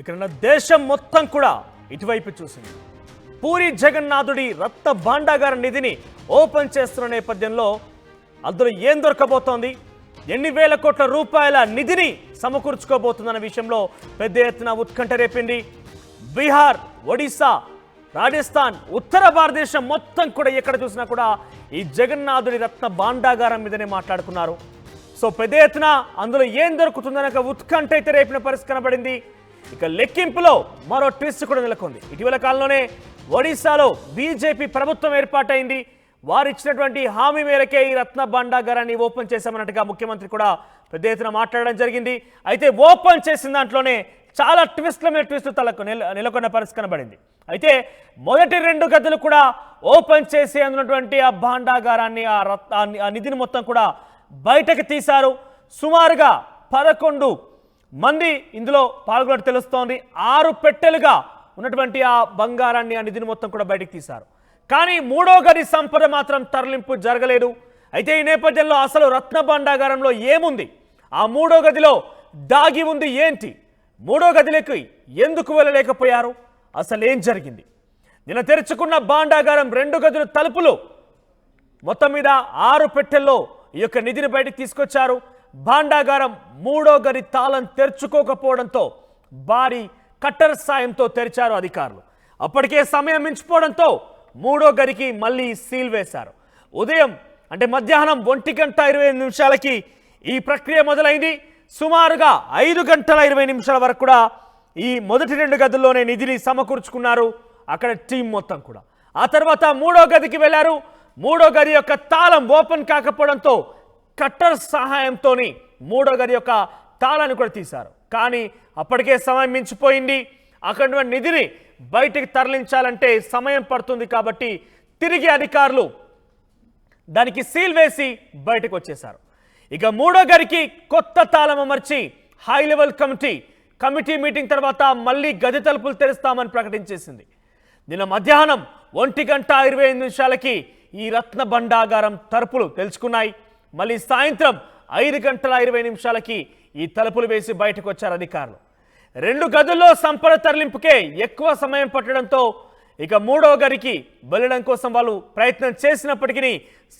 ఇక్కడ దేశం మొత్తం కూడా ఇటువైపు చూసింది. పూరి జగన్నాథుడి రక్త భాండాగార నిధిని ఓపెన్ చేస్తున్న నేపథ్యంలో అందులో ఏం దొరకబోతోంది? ఎన్ని వేల కోట్ల రూపాయల నిధిని సమకూర్చుకోబోతుందన్న విషయంలో పెద్ద ఎత్తున ఉత్కంఠ రేపింది. బీహార్ ఒడిశా రాజస్థాన్ ఉత్తర భారతదేశం మొత్తం కూడా ఎక్కడ చూసినా కూడా ఈ జగన్నాథుడి రత్న భాండాగారం మీదనే మాట్లాడుకున్నారు. సో పెద్ద ఎత్తున అందులో ఏం దొరుకుతుందనే ఉత్కంఠ అయితే రేపిన పరిస్థితి కనబడింది ఇక లెక్కింపులో మరో ట్విస్ట్ కూడా నెలకొంది. ఇటీవల కాలంలోనే ఒడిశాలో బీజేపీ ప్రభుత్వం ఏర్పాటైంది. వారు ఇచ్చినటువంటి హామీ మేరకే ఈ రత్న భాండాగారాన్ని ఓపెన్ చేశామన్నట్టుగా ముఖ్యమంత్రి కూడా పెద్ద ఎత్తున మాట్లాడడం జరిగింది. అయితే ఓపెన్ చేసిన దాంట్లోనే చాలా ట్విస్ట్ల మీద ట్విస్ట్ తలకు నెల నెలకొన్న పరిస్థితి కనబడింది. అయితే మొదటి రెండు గదులు కూడా ఓపెన్ చేసి అందున్నటువంటి ఆ భాండాగారాన్ని ఆ రత్ ఆ నిధిని మొత్తం కూడా బయటకు తీశారు. సుమారుగా పదకొండు మంది ఇందులో పాల్గొన్నట్టు తెలుస్తోంది. ఆరు పెట్టెలుగా ఉన్నటువంటి ఆ బంగారాన్ని ఆ నిధిని మొత్తం కూడా బయటకు తీశారు. కానీ మూడో గది సంపద మాత్రం తరలింపు జరగలేదు. అయితే ఈ నేపథ్యంలో అసలు రత్న భాండాగారంలో ఏముంది? ఆ మూడో గదిలో దాగి ఉంది ఏంటి? మూడో గదిలోకి ఎందుకు వెళ్ళలేకపోయారు? అసలు ఏం జరిగింది? నిన్న తెరుచుకున్న భాండాగారం రెండు గదుల తలుపులు మొత్తం మీద ఆరు పెట్టెల్లో ఈ యొక్క నిధిని బయటకు తీసుకొచ్చారు. భాండాగారం మూడో గది తాళం తెరుచుకోకపోవడంతో భారీ కట్టర్ సాయంతో తెరిచారు అధికారులు. అప్పటికే సమయం మించిపోవడంతో మూడో గదికి మళ్ళీ సీల్ వేశారు. ఉదయం అంటే మధ్యాహ్నం ఒంటి గంట ఇరవై నిమిషాలకి ఈ ప్రక్రియ మొదలైంది. సుమారుగా ఐదు గంటల ఇరవై నిమిషాల వరకు కూడా ఈ మొదటి రెండు గదుల్లోనే నిధిని సమకూర్చుకున్నారు అక్కడ టీం మొత్తం కూడా. ఆ తర్వాత మూడో గదికి వెళ్ళారు. మూడో గది యొక్క తాళం ఓపెన్ కాకపోవడంతో కట్టర్ సహాయంతో మూడో గది యొక్క తాళాన్ని కూడా తీశారు. కానీ అప్పటికే సమయం మించిపోయింది. అక్కడ నిధిని బయటికి తరలించాలంటే సమయం పడుతుంది కాబట్టి తిరిగి అధికారులు దానికి సీల్ వేసి బయటకు వచ్చేశారు. ఇక మూడో గదికి కొత్త తాళం అమర్చి high level committee committee meeting తర్వాత మళ్ళీ గది తలుపులు తెరుస్తామని ప్రకటించేసింది. నిన్న మధ్యాహ్నం ఒంటి గంట ఇరవై నిమిషాలకి ఈ రత్న భండాగారం తలుపులు తెలుసుకున్నాయి. మళ్ళీ సాయంత్రం ఐదు గంటల ఇరవై నిమిషాలకి ఈ తలుపులు వేసి బయటకు వచ్చారు అధికారులు. రెండు గదుల్లో సంపద తరలింపుకే ఎక్కువ సమయం పట్టడంతో ఇక మూడో గదికి వెళ్ళడం కోసం వాళ్ళు ప్రయత్నం చేసినప్పటికీ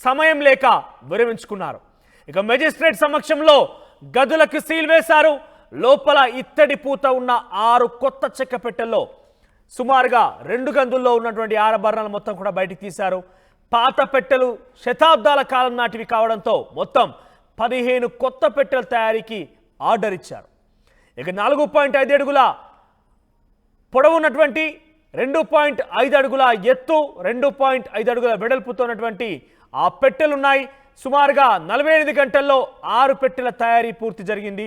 సమయం లేక విరమించుకున్నారు. ఇక మెజిస్ట్రేట్ సమక్షంలో గదులకు సీల్ వేశారు. లోపల ఇత్తడి పూత ఉన్న ఆరు కొత్త చెక్క పెట్టెల్లో సుమారుగా రెండు గందుల్లో ఉన్నటువంటి ఆరభరణాలు మొత్తం కూడా బయటికి తీశారు. పాత పెట్టెలు శతాబ్దాల కాలం నాటివి కావడంతో మొత్తం పదిహేను కొత్త పెట్టెల తయారీకి ఆర్డర్ ఇచ్చారు. ఇక నాలుగు పాయింట్ ఐదు అడుగుల పొడవు ఉన్నటువంటి రెండు పాయింట్ ఐదు అడుగుల ఎత్తు రెండు పాయింట్ ఐదు అడుగుల వెడల్పుతో ఉన్నటువంటి ఆ పెట్టెలున్నాయి. సుమారుగా నలభై ఎనిమిది గంటల్లో ఆరు పెట్టెల తయారీ పూర్తి జరిగింది.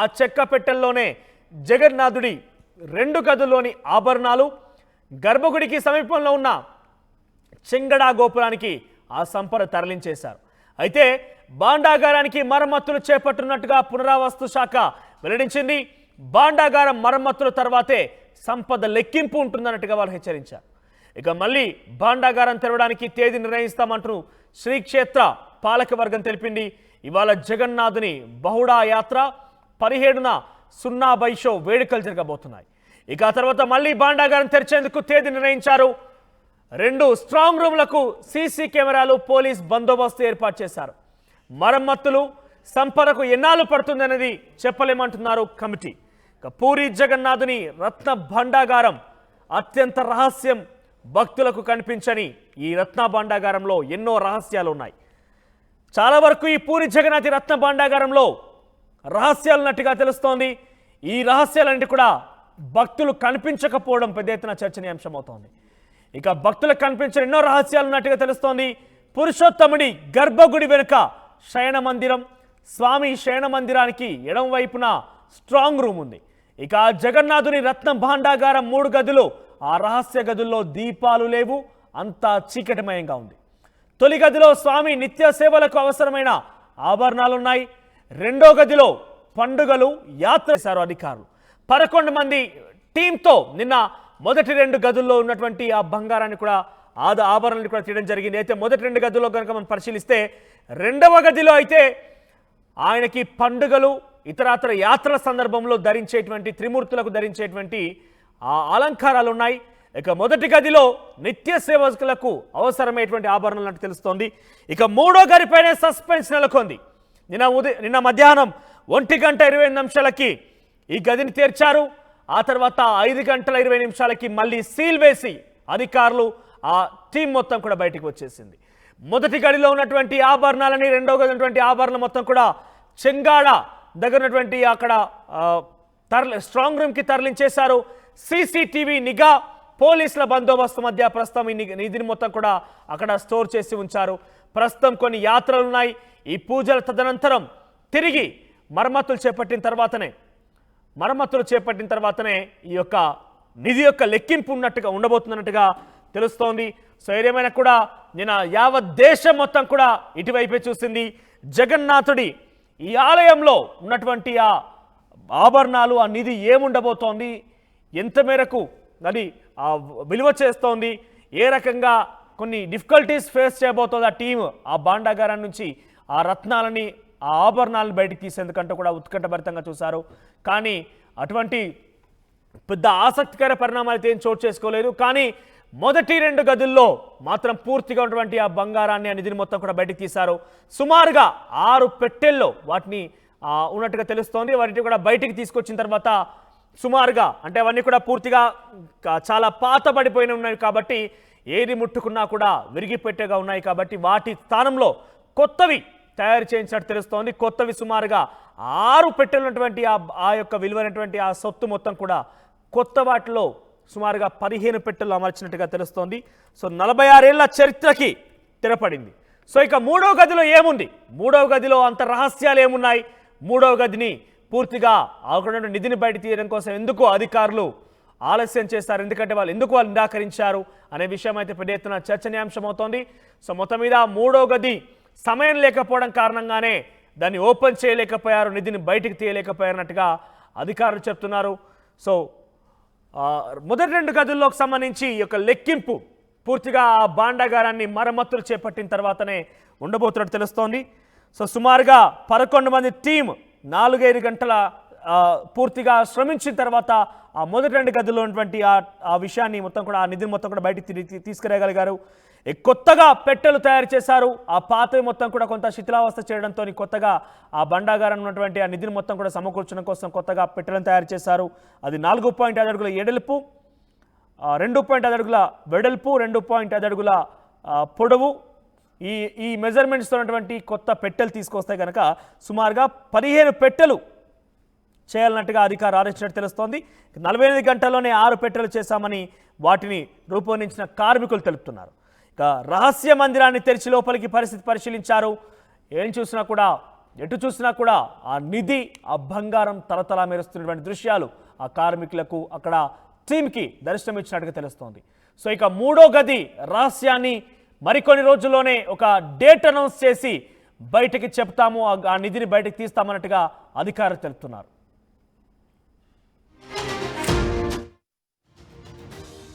ఆ చెక్క పెట్టెల్లోనే జగన్నాథుడి రెండు గదుల్లోని ఆభరణాలు గర్భగుడికి సమీపంలో ఉన్న చెంగడా గోపురానికి ఆ సంపద తరలించేశారు. అయితే బాండాగారానికి మరమ్మతులు చేపట్టున్నట్టుగా పునరావస్తు శాఖ వెల్లడించింది. బాండాగారం మరమ్మతుల తర్వాతే సంపద లెక్కింపు ఉంటుందన్నట్టుగా వాళ్ళు హెచ్చరించారు. ఇక మళ్ళీ భాండాగారం తెరవడానికి తేదీ నిర్ణయిస్తామంటూ శ్రీక్షేత్ర పాలకవర్గం తెలిపింది. ఇవాళ జగన్నాథుని బహుడా యాత్ర పదిహేడున సున్నా బైషో వేడుకలు జరగబోతున్నాయి. ఇక ఆ తర్వాత మళ్ళీ భాండాగారం తెరిచేందుకు తేదీ నిర్ణయించారు రెండు స్ట్రాంగ్ రూమ్లకు సీసీ కెమెరాలు పోలీస్ బందోబస్తు ఏర్పాటు చేశారు. మరమ్మతులు సంపదకు ఎన్నాళ్ళు పడుతుందనేది చెప్పలేమంటున్నారు కమిటీ. ఇక పూరి జగన్నాథుని రత్న భండాగారం అత్యంత రహస్యం భక్తులకు కనిపించని ఈ రత్న భాండాగారంలో ఎన్నో రహస్యాలు ఉన్నాయి చాలా వరకు ఈ పూరి జగన్నాథి రత్న భాండాగారంలో రహస్యాలు ఉన్నట్టుగా తెలుస్తోంది. ఈ రహస్యాలన్నిటి కూడా భక్తులు కనిపించకపోవడం పెద్ద ఎత్తున చర్చనీయాంశం అవుతోంది ఇక భక్తులకు కనిపించిన ఎన్నో రహస్యాలు ఉన్నట్టుగా తెలుస్తోంది. పురుషోత్తముడి గర్భగుడి వెనుక శయన మందిరం. స్వామి శయన మందిరానికి ఎడం వైపున స్ట్రాంగ్ రూమ్ ఉంది. ఇక జగన్నాథుని రత్న భాండాగారం మూడు గదులు ఆ రహస్య గదుల్లో దీపాలు లేవు అంతా చీకటిమయంగా ఉంది. తొలి గదిలో స్వామి నిత్య సేవలకు అవసరమైన ఆభరణాలున్నాయి. రెండో గదిలో పండుగలు యాత్ర చేశారు అధికారులు. పదకొండు మంది టీంతో నిన్న మొదటి రెండు గదుల్లో ఉన్నటువంటి ఆ బంగారాన్ని కూడా ఆద ఆభరణాన్ని కూడా తీయడం జరిగింది. అయితే మొదటి రెండు గదుల్లో కనుక మనం పరిశీలిస్తే రెండవ గదిలో అయితే ఆయనకి పండుగలు ఇతరాతర యాత్రల సందర్భంలో ధరించేటువంటి త్రిమూర్తులకు ధరించేటువంటి ఆ అలంకారాలు ఉన్నాయి. ఇక మొదటి గదిలో నిత్య సేవకులకు అవసరమైనటువంటి ఆభరణాలు అంటే తెలుస్తోంది. ఇక మూడో గదిపైనే సస్పెన్స్ నెలకొంది. నిన్న ఉదయం నిన్న మధ్యాహ్నం ఒంటి గంట ఇరవై నిమిషాలకి ఈ గదిని తీర్చారు. ఆ తర్వాత ఐదు గంటల ఇరవై నిమిషాలకి మళ్ళీ సీల్ వేసి అధికారులు ఆ టీం మొత్తం కూడా బయటికి వచ్చేసింది. మొదటి గడిలో ఉన్నటువంటి ఆభరణాలని రెండో గది ఉన్నటువంటి ఆభరణం మొత్తం కూడా చెంగాడ దగ్గర ఉన్నటువంటి అక్కడ తరలి స్ట్రాంగ్ రూమ్కి తరలించేశారు. సీసీటీవీ నిఘా పోలీసుల బందోబస్తు మధ్య ప్రస్తుతం ఈ నిధిని మొత్తం కూడా అక్కడ స్టోర్ చేసి ఉంచారు. ప్రస్తుతం కొన్ని యాత్రలు ఉన్నాయి. ఈ పూజల తదనంతరం తిరిగి మరమ్మతులు చేపట్టిన తర్వాతనే మరమ్మతులు చేపట్టిన తర్వాతనే ఈ యొక్క నిధి యొక్క లెక్కింపు ఉన్నట్టుగా ఉండబోతున్నట్టుగా తెలుస్తోంది. సో ఏదేమైనా కూడా నిన్న యావత్ దేశం మొత్తం కూడా ఇటువైపే చూసింది. జగన్నాథుడి ఈ ఆలయంలో ఉన్నటువంటి ఆ ఆభరణాలు ఆ నిధి ఏముండబోతోంది? ఎంత మేరకు అది ఆ విలువ చేస్తోంది? ఏ రకంగా కొన్ని డిఫికల్టీస్ ఫేస్ చేయబోతోంది ఆ టీం ఆ బాండాగారం నుంచి ఆ రత్నాలని ఆ ఆభరణాలను బయటకు తీసేందుకంటూ కూడా ఉత్కంఠభరితంగా చూశారు. కానీ అటువంటి పెద్ద ఆసక్తికర పరిణామాలు అయితే ఏం చోటు చేసుకోలేదు. కానీ మొదటి రెండు గదుల్లో మాత్రం పూర్తిగా ఉన్నటువంటి ఆ బంగారాన్ని ఆ నిధిని మొత్తం కూడా బయటకు తీశారు. సుమారుగా ఆరు పెట్టెల్లో వాటిని ఉన్నట్టుగా తెలుస్తోంది. వాటిని కూడా బయటికి తీసుకొచ్చిన తర్వాత సుమారుగా అంటే అవన్నీ కూడా పూర్తిగా చాలా పాత పడిపోయిన ఉన్నాయి కాబట్టి ఏది ముట్టుకున్నా కూడా విరిగిపెట్టేగా ఉన్నాయి కాబట్టి వాటి స్థానంలో కొత్తవి తయారు చేయించినట్టు తెలుస్తోంది. కొత్తవి సుమారుగా ఆరు పెట్టెలున్నటువంటి ఆ ఆ యొక్క విలువైనటువంటి ఆ సొత్తు మొత్తం కూడా కొత్త వాటిలో సుమారుగా పదిహేను పెట్టెలు అమర్చినట్టుగా తెలుస్తోంది. సో నలభై ఆరేళ్ళ చరిత్రకి తెరపడింది. సో ఇక మూడవ గదిలో ఏముంది? మూడవ గదిలో అంత రహస్యాలు ఏమున్నాయి? మూడవ గదిని పూర్తిగా ఆకుండా నిధిని బయట తీయడం కోసం ఎందుకు అధికారులు ఆలస్యం చేస్తారు ఎందుకంటే వాళ్ళు ఎందుకు వాళ్ళు నిరాకరించారు? అనే విషయం అయితే పెద్ద ఎత్తున చర్చనీయాంశం అవుతోంది సో మొత్తం మీద మూడో గది సమయం లేకపోవడం కారణంగానే దాన్ని ఓపెన్ చేయలేకపోయారు నిధిని బయటికి తీయలేకపోయారన్నట్టుగా అధికారులు చెప్తున్నారు. సో మొదటి రెండు గదుల్లోకి సంబంధించి ఈ యొక్క లెక్కింపు పూర్తిగా ఆ బాండాగారాన్ని మరమ్మతులు చేపట్టిన తర్వాతనే ఉండబోతున్నట్టు తెలుస్తోంది. సో సుమారుగా పదకొండు మంది టీం నాలుగైదు గంటల పూర్తిగా శ్రమించిన తర్వాత ఆ మొదటి రెండు గదుల్లో ఉన్నటువంటి ఆ ఆ విషయాన్ని మొత్తం కూడా ఆ నిధిని మొత్తం కూడా బయటికి తిరిగి తీసుకురాగలిగారు. కొత్తగా పెట్టెలు తయారు చేశారు. ఆ పాతవి మొత్తం కూడా కొంత శిథిలావస్థ చేయడంతో కొత్తగా ఆ బండాగారం ఉన్నటువంటి ఆ నిధిని మొత్తం కూడా సమకూర్చడం కోసం కొత్తగా పెట్టెలను తయారు చేశారు. అది నాలుగు పాయింట్ ఐదు అడుగుల ఎడల్పు రెండు పాయింట్ ఐదు అడుగుల వెడల్పు రెండు పాయింట్ ఐదు అడుగుల పొడవు. ఈ ఈ మెజర్మెంట్స్తో ఉన్నటువంటి కొత్త పెట్టెలు తీసుకొస్తే కనుక సుమారుగా పదిహేను పెట్టెలు చేయాలన్నట్టుగా అధికారులు ఆదేశించినట్టు తెలుస్తోంది. నలభై ఎనిమిది గంటల్లోనే ఆరు పెట్టెలు చేశామని వాటిని రూపొందించిన కార్మికులు తెలుపుతున్నారు. ఇక రహస్య మందిరాన్ని తెరిచి లోపలికి పరిస్థితి పరిశీలించారు. ఏం చూసినా కూడా ఎటు చూసినా కూడా ఆ నిధి ఆ బంగారం తలతలా మెరుస్తున్నటువంటి దృశ్యాలు ఆ కార్మికులకు అక్కడ టీంకి దర్శనం ఇచ్చినట్టుగా తెలుస్తోంది. సో ఇక మూడో గది రహస్యాన్ని మరికొన్ని రోజుల్లోనే ఒక డేట్ అనౌన్స్ చేసి బయటికి చెప్తాము ఆ- ఆ నిధిని బయటకు తీస్తామన్నట్టుగా అధికారులు తెలుపుతున్నారు.